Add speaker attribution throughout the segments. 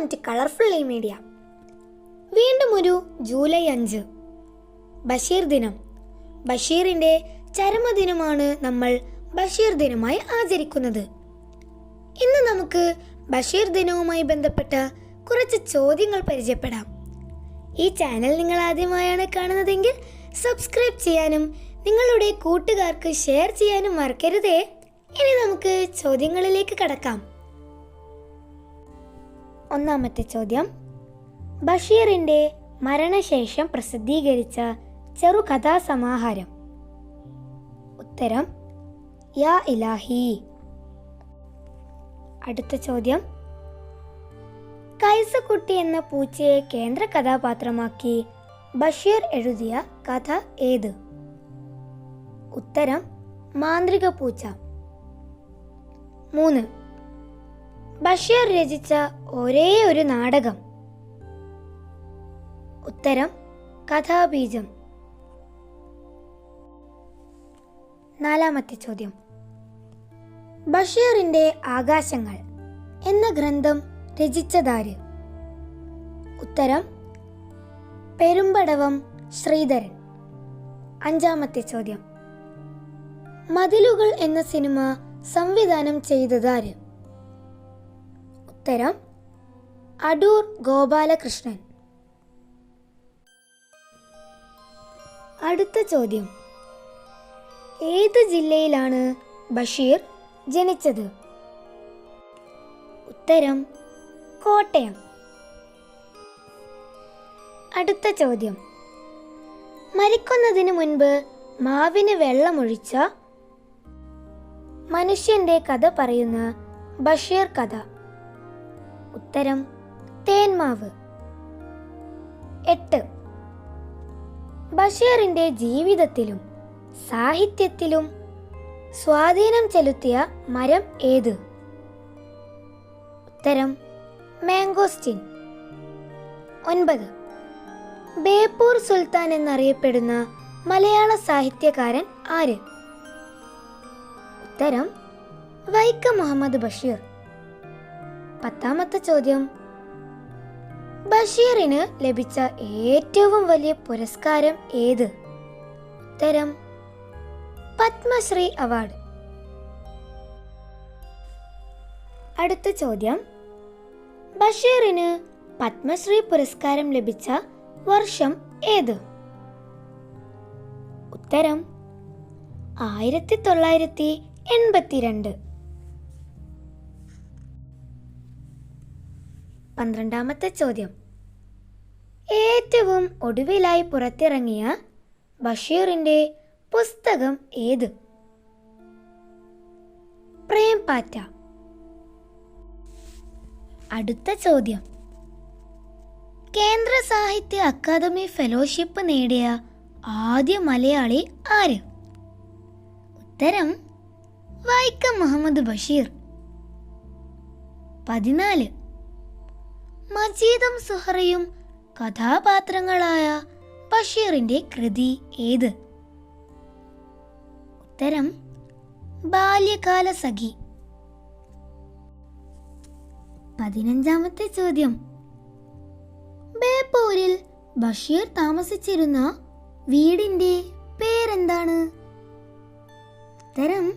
Speaker 1: Welcome colourful ഈ media. വീണ്ടും ഒരു ജൂലൈ അഞ്ച്. ബഷീർ ദിനം. ബഷീറിന്റെ ചരമദിനമാണ് നമ്മൾ ബഷീർ ദിനമായി ആചരിക്കുന്നത്. ഇന്ന് നമുക്ക് ബഷീർ ദിനവുമായി ബന്ധപ്പെട്ട കുറച്ച് ചോദ്യങ്ങൾ പരിചയപ്പെടാം. ഈ ചാനൽ നിങ്ങൾ ആദ്യമായാണ് കാണുന്നതെങ്കിൽ സബ്സ്ക്രൈബ് ചെയ്യാനും നിങ്ങളുടെ കൂട്ടുകാർക്ക് ഷെയർ ചെയ്യാനും മറക്കരുതേ. ഇനി നമുക്ക് ചോദ്യങ്ങളിലേക്ക് കടക്കാം. ഒന്നാമത്തെ ചോദ്യം. ബഷീറിന്റെ മരണശേഷം പ്രസിദ്ധീകരിച്ച ചെറുകഥാസമാഹാരം ഉത്തരം യാ ഇലാഹി. അടുത്ത ചോദ്യം കൈസക്കുട്ടി എന്ന പൂച്ചയെ കേന്ദ്ര കഥാപാത്രമാക്കി ബഷീർ എഴുതിയ കഥ ഏത്? ഉത്തരം മാന്ത്രിക പൂച്ച. മൂന്ന് ബഷീർ രചിച്ച ഒരേ ഒരു നാടകം. ഉത്തരം കഥാബീജം. നാലാമത്തെ ചോദ്യം. ബഷീറിന്റെ ആകാശങ്ങൾ എന്ന ഗ്രന്ഥം രചിച്ചതാര്? ഉത്തരം പെരുമ്പടവം ശ്രീധരൻ. അഞ്ചാമത്തെ ചോദ്യം. മതിലുകൾ എന്ന സിനിമ സംവിധാനം ചെയ്തതാര്? ഉത്തരം അടൂർ ഗോപാലകൃഷ്ണൻ. അടുത്ത ചോദ്യം. ഏത് ജില്ലയിലാണ് ബഷീർ ജനിച്ചത്? ഉത്തരം കോട്ടയം. അടുത്ത ചോദ്യം. മരിക്കുന്നതിന് മുൻപ് മാവിന് വെള്ളമൊഴിച്ച മനുഷ്യന്റെ കഥ പറയുന്ന ബഷീർ കഥ. ഉത്തരം തേന്മാവ് എട്ട്. ബഷീറിന്റെ ജീവിതത്തിലും സാഹിത്യത്തിലും സ്വാധീനം ചെലുത്തിയ മരം ഏത്? ഉത്തരം മാംഗോസ്റ്റിൻ. ഒൻപത്. ബേപ്പൂർ സുൽത്താൻ എന്നറിയപ്പെടുന്ന മലയാള സാഹിത്യകാരൻ ആര്? ഉത്തരം വൈക്കം മുഹമ്മദ് ബഷീർ. പത്താമത്തെ ചോദ്യം. ബഷീറിന് ലഭിച്ച ഏറ്റവും വലിയ പുരസ്കാരം ഏത്? ഉത്തരം പത്മശ്രീ അവാർഡ്. അടുത്ത ചോദ്യം. ബഷീറിന് പത്മശ്രീ പുരസ്കാരം ലഭിച്ച വർഷം ഏത്? ഉത്തരം ആയിരത്തി തൊള്ളായിരത്തി എൺപത്തിരണ്ട്. പന്ത്രണ്ടാമത്തെ ചോദ്യം. ഏറ്റവും ഒടുവിലായി പുറത്തിറങ്ങിയ ബഷീറിന്റെ പുസ്തകം ഏത്? പ്രേം പാറ്റ അടുത്ത ചോദ്യം. കേന്ദ്ര സാഹിത്യ അക്കാദമി ഫെലോഷിപ്പ് നേടിയ ആദ്യ മലയാളി ആര്? ഉത്തരം വൈക്കം മുഹമ്മദ് ബഷീർ. പതിനാല്. മജീദും സുഹറയും കഥാപാത്രങ്ങളായ ബഷീറിന്റെ കൃതി ഏത്? ഉത്തരം ബാല്യകാല സഖി. പതിനഞ്ചാമത്തെ ചോദ്യം. ബേപ്പൂരിൽ ബഷീർ താമസിച്ചിരുന്ന വീടിന്റെ പേരെന്താണ്? ഉത്തരം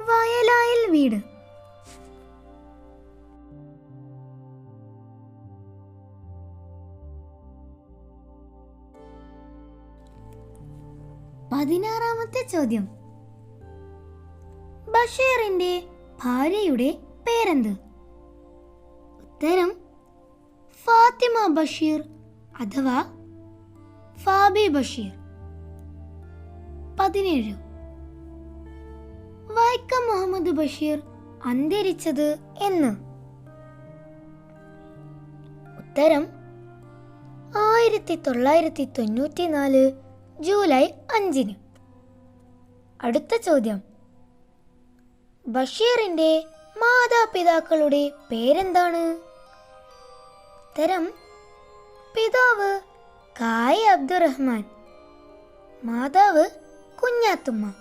Speaker 1: വയലായിൽ വീട്. പതിനാറാമത്തെ ചോദ്യം. ബഷീറിന്റെ ഭാര്യയുടെ പേരെന്ത്? ഉത്തരം ഫാത്തിമ ബഷീർ അഥവാ ഫാബി ബഷീർ. പതിനേഴ്. വൈക്കം മുഹമ്മദ് ബഷീർ അന്തരിച്ചത് എന്ന്. ഉത്തരം ആയിരത്തി തൊള്ളായിരത്തി തൊണ്ണൂറ്റിനാല് ജൂലൈ അഞ്ചിന്. അടുത്ത ചോദ്യം. ബഷീറിന്റെ മാതാപിതാക്കളുടെ പേരെന്താണ്? ഉത്തരം പിതാവ് കായ് അബ്ദുറഹ്മാൻ. മാതാവ് കുഞ്ഞാത്തുമ്മ.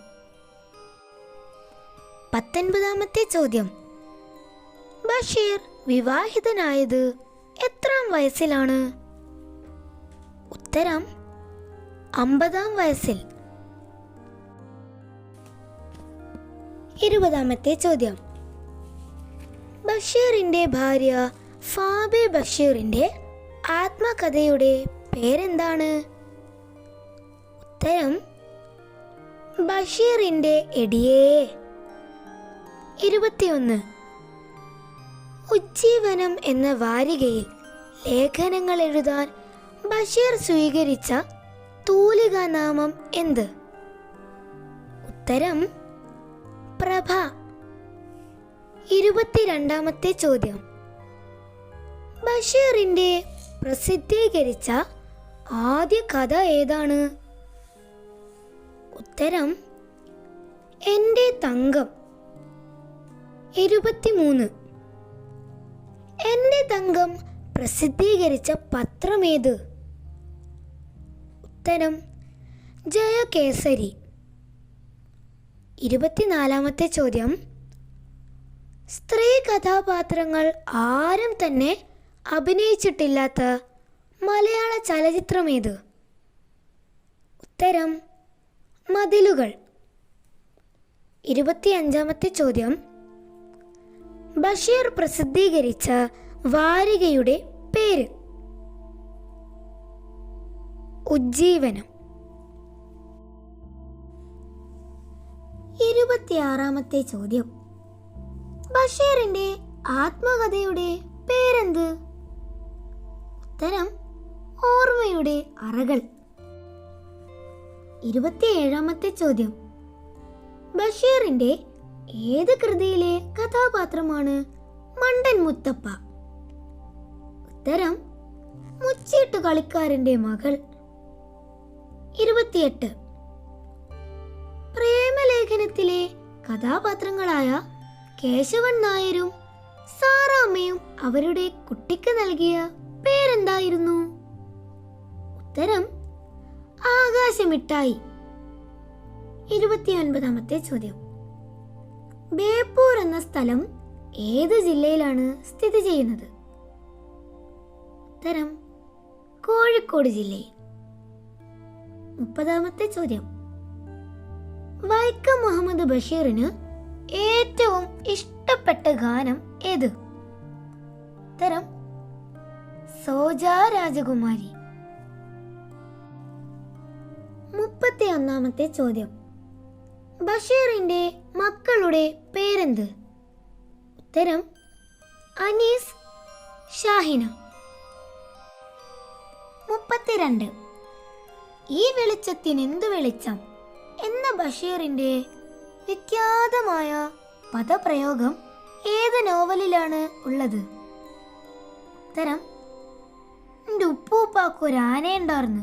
Speaker 1: പത്തൊൻപതാമത്തെ ചോദ്യം. ബഷീർ വിവാഹിതനായത് എത്രാം വയസ്സിലാണ്? ഉത്തരം അമ്പതാം വയസ്സിൽ. ഇരുപതാമത്തെ ചോദ്യം. ബഷീറിന്റെ ഭാര്യ ഫാബെ ബഷീറിന്റെ ആത്മകഥയുടെ പേരെന്താണ്? ഉത്തരം ബഷീറിന്റെ എടിയേ. ഇരുപത്തിയൊന്ന്. ഉജ്ജീവനം എന്ന വാരികയിൽ ലേഖനങ്ങൾ എഴുതാൻ ബഷീർ സ്വീകരിച്ച തൂലികാ നാമം എന്ത്? ഉത്തരം പ്രഭ. ഇരുപത്തിരണ്ടാമത്തെ ചോദ്യം. ബഷീറിന്റെ പ്രസിദ്ധീകരിച്ച ആദ്യ കഥ ഏതാണ്? ഉത്തരം എന്റെ തങ്കം. ഇരുപത്തിമൂന്ന്. എന്റെ തങ്കം പ്രസിദ്ധീകരിച്ച പത്രമേത്? ഉത്തരം ജയകേസരി. ഇരുപത്തിനാലാമത്തെ ചോദ്യം. സ്ത്രീ കഥാപാത്രങ്ങൾ ആരും തന്നെ അഭിനയിച്ചിട്ടില്ലാത്ത മലയാള ചലച്ചിത്രം ഏത് ഉത്തരം മതിലുകൾ. ഇരുപത്തിയഞ്ചാമത്തെ ചോദ്യം. ബഷീർ പ്രസിദ്ധീകരിച്ച വാരികയുടെ പേര്. ഉജ്ജീവനം. ഇരുപത്തിയാറാമത്തെ ചോദ്യം. ബഷീറിന്റെ ആത്മകഥയുടെ പേരെന്ത്? ഉത്തരം ഓർമ്മയുടെ അറകൾ. ഇരുപത്തിയേഴാമത്തെ ചോദ്യം. ബഷീറിന്റെ ഏത് കൃതിയിലെ കഥാപാത്രമാണ് മണ്ടൻ മുത്തപ്പ? ഉത്തരം മുച്ചീട്ട് കളിക്കാരന്റെ മകൾ. ഇരുപത്തിയെട്ട്. പ്രേമലേഖനത്തിലെ കഥാപാത്രങ്ങളായ കേശവൻ നായരും സാറാമ്മയും അവരുടെ കുട്ടിക്ക് നൽകിയ പേരെന്തായിരുന്നു? ഉത്തരം ആകാശമിട്ടായി ഇരുപത്തിയൊൻപതാമത്തെ ചോദ്യം. ബേപ്പൂർ എന്ന സ്ഥലം ഏത് ജില്ലയിലാണ് സ്ഥിതി ചെയ്യുന്നത്? ഉത്തരം കോഴിക്കോട് ജില്ലയിൽ. മുപ്പതാമത്തെ ചോദ്യം. വൈക്കം മുഹമ്മദ് ബഷീറിന് ഏറ്റവും ഇഷ്ടപ്പെട്ട ഗാനം ഏത്? ഉത്തരം സോജ രാജകുമാരി. മുപ്പത്തി ഒന്നാമത്തെ ചോദ്യം. ബഷീറിന്റെ മക്കളുടെ പേരെന്ത്? ഉത്തരം അനീസ് ഷാഹിന. മുപ്പത്തിരണ്ട്. ഈ വെളിച്ചത്തിന് എന്ത് വെളിച്ചം? എന്ന ബഷീറിന്റെ വിഖ്യാതമായ പദപ്രയോഗം ഏത് നോവലിലാണ് ഉള്ളത്? ഉത്തരം എന്റെ ആനയുണ്ടാർന്ന്.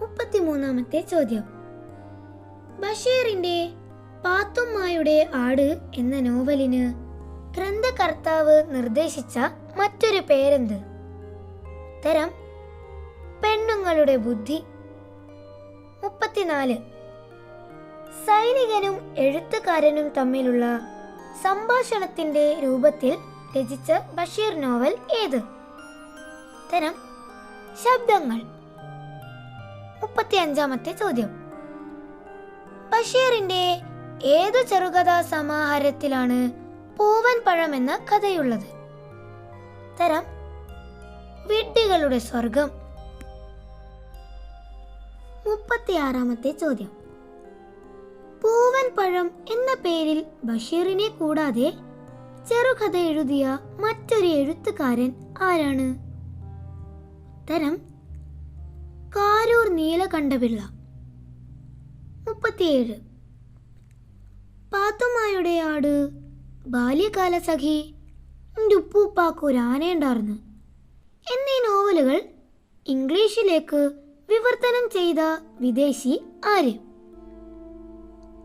Speaker 1: മുപ്പത്തിമൂന്നാമത്തെ ചോദ്യം. ബഷീറിന്റെ പാത്തുമ്മായുടെ ആട് എന്ന നോവലിന് ഗ്രന്ഥകർത്താവ് നിർദ്ദേശിച്ച മറ്റൊരു പേരെന്ത്? ഉത്തരം പെണ്ണുങ്ങളുടെ ബുദ്ധി. മുപ്പത്തിനാല്. സൈനികനും എഴുത്തുകാരനും തമ്മിലുള്ള സംഭാഷണത്തിന്റെ രൂപത്തിൽ രചിച്ച ബഷീർ നോവൽ ഏത്? തരം ശബ്ദങ്ങൾ. മുപ്പത്തിയഞ്ചാമത്തെ ചോദ്യം. ബഷീറിന്റെ ഏത് ചെറുകഥാ സമാഹാരത്തിലാണ് പൂവൻ പഴം എന്ന കഥയുള്ളത്? തരം വിഡ്ഢികളുടെ സ്വർഗം മുപ്പത്തിയാറാമത്തെ ചോദ്യം. പൂവൻ പഴം എന്ന പേരിൽ ബഷീറിനെ കൂടാതെ ചെറുകഥ എഴുതിയ മറ്റൊരു എഴുത്തുകാരൻ ആരാണ്? ഉത്തരം കാരൂർ നീലകണ്ഠപിള്ള. മുപ്പത്തിയേഴ്. പാത്തുമായുടെ ആട് ബാല്യകാല സഖി എന്റെ എന്നീ നോവലുകൾ ഇംഗ്ലീഷിലേക്ക് വിവർത്തനം ചെയ്ത വിദേശി ആര്?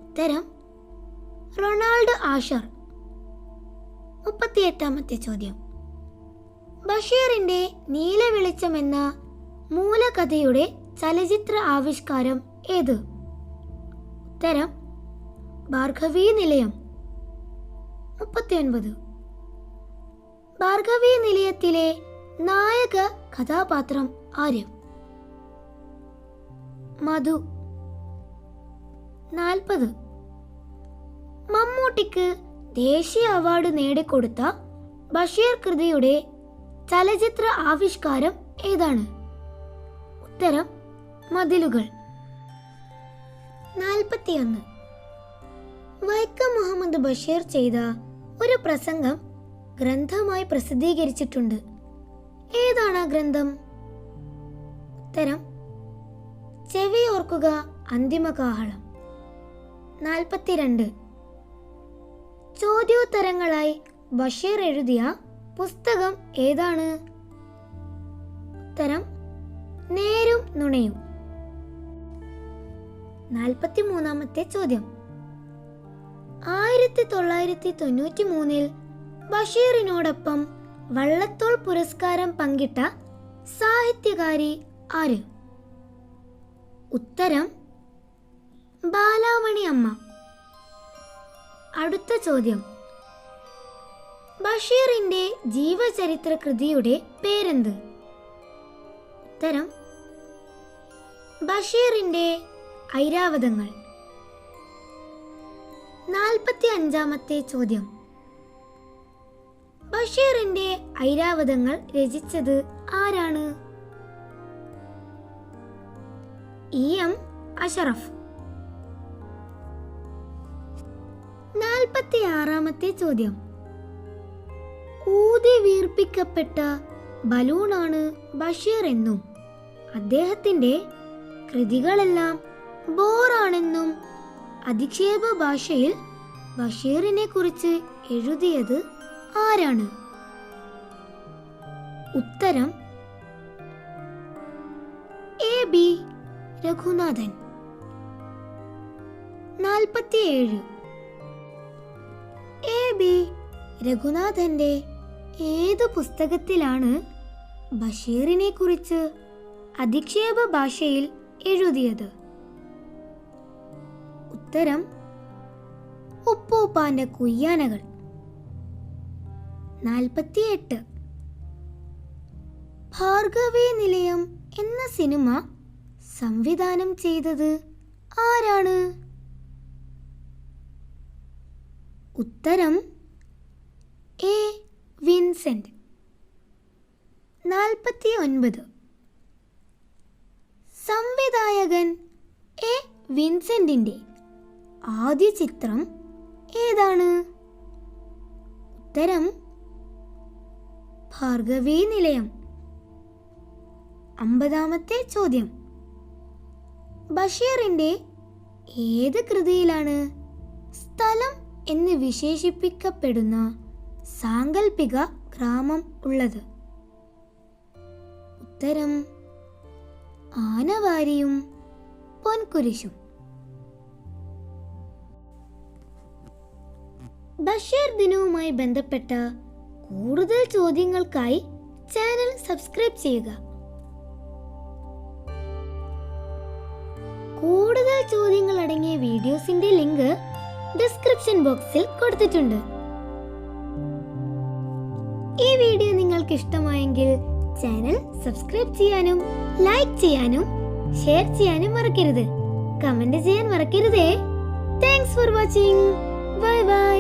Speaker 1: ഉത്തരം റൊണാൾഡ് ആഷർ. മുപ്പത്തിയെട്ടാമത്തെ ചോദ്യം. ബഷീറിന്റെ നീല വെളിച്ചം എന്ന മൂലകഥയുടെ ചലച്ചിത്ര ആവിഷ്കാരം ഏത്? ഉത്തരം ഭാർഗവി നിലയം. മുപ്പത്തിയൊൻപത്. ഭാർഗവി നിലയത്തിലെ നായക കഥാപാത്രം ആര്? മധു. നാൽപ്പത്. മമ്മൂട്ടിക്ക് ദേശീയ അവാർഡ് നേടിക്കൊടുത്ത ബഷീർ കൃതിയുടെ ചലച്ചിത്ര ആവിഷ്കാരം ഏതാണ്? ഉത്തരം മതിലുകൾ. നാൽപ്പത്തിയൊന്ന്. വൈക്കം മുഹമ്മദ് ബഷീർ ചെയ്ത ഒരു പ്രസംഗം ഗ്രന്ഥമായി പ്രസിദ്ധീകരിച്ചിട്ടുണ്ട്. ഏതാണ് ആ ഗ്രന്ഥം? ഉത്തരം ചെവിയോർക്കുക അന്തിമകാഹളം നാൽപ്പത്തിരണ്ട്. ചോദ്യോത്തരങ്ങളായി ബഷീർ എഴുതിയ പുസ്തകം ഏതാണ്? ഉത്തരം നേരും നുണയും. നാൽപ്പത്തി മൂന്നാമത്തെ ചോദ്യം. ആയിരത്തി തൊള്ളായിരത്തി തൊണ്ണൂറ്റി മൂന്നിൽ ബഷീറിനോടൊപ്പം വള്ളത്തോൾ പുരസ്കാരം പങ്കിട്ട സാഹിത്യകാരി ആര്? ഉത്തരം ബാലാമണി അമ്മ. അടുത്ത ചോദ്യം. ബഷീറിന്റെ ജീവചരിത്ര കൃതിയുടെ പേരെന്ത്? ഉത്തരം ബഷീറിന്റെ ഐരാവതങ്ങൾ. നാൽപ്പത്തി അഞ്ചാമത്തെ ചോദ്യം. ബഷീറിന്റെ ഐരാവതങ്ങൾ രചിച്ചത് ആരാണ്? E M Ashraf. നാൽപ്പത്തി ആറാമത്തെ ചോദ്യം. ഊതി വീർപ്പിക്കപ്പെട്ട ബലൂണാണ് ബഷീർ എന്നും അദ്ദേഹത്തിന്റെ കൃതികളെല്ലാം ബോറാണെന്നും അധിക്ഷേപ ഭാഷയിൽ ബഷീറിനെ കുറിച്ച് എഴുതിയത് ആരാണ്? ഉത്തരം എ ബി രഘുനാഥൻ. നാൽപ്പത്തിയേഴ്. എ ബി രഘുനാഥന്റെ ഏത് പുസ്തകത്തിലാണ് ബഷീറിനെ കുറിച്ച് അധിക്ഷേപ ഭാഷയിൽ എഴുതിയത്? ഉത്തരം ഉപ്പൂപ്പാന്റെ കുയ്യാനകൾ. നാൽപ്പത്തിയെട്ട്. ഭാർഗവീ നിലയം എന്ന സിനിമ സംവിധാനം ചെയ്തത് ആരാണ്? ഉത്തരം എ. വിൻസെന്റ്. നാൽപ്പത്തി ഒൻപത് സംവിധായകൻ എ. വിൻസെന്റിന്റെ ആദ്യ ചിത്രം ഏതാണ്? ഉത്തരം ഭാർഗവീ നിലയം. അമ്പതാമത്തെ ചോദ്യം. ബഷീറിന്റെ ഏത് കൃതിയിലാണ് സ്ഥലം എന്ന് വിശേഷിപ്പിക്കപ്പെടുന്ന സാങ്കല്പിക ഗ്രാമം ഉള്ളത്? ഉത്തരം ആനവാരിയും പൊൻകുരിശും. ബഷീർ ദിനവുമായി ബന്ധപ്പെട്ട കൂടുതൽ ചോദ്യങ്ങൾക്കായി ചാനൽ സബ്സ്ക്രൈബ് ചെയ്യുക. വീഡിയോസിന്റെ ലിങ്ക് ഡിസ്ക്രിപ്ഷൻ ബോക്സിൽ കൊടുത്തിട്ടുണ്ട്. ഈ വീഡിയോ നിങ്ങൾക്ക് ഇഷ്ടമായെങ്കിൽ ചാനൽ സബ്സ്ക്രൈബ് ചെയ്യാനും ലൈക്ക് ചെയ്യാനും ഷെയർ ചെയ്യാനും മറക്കരുത്. കമന്റ് ചെയ്യാൻ മറക്കരുതേ. Thanks for watching bye bye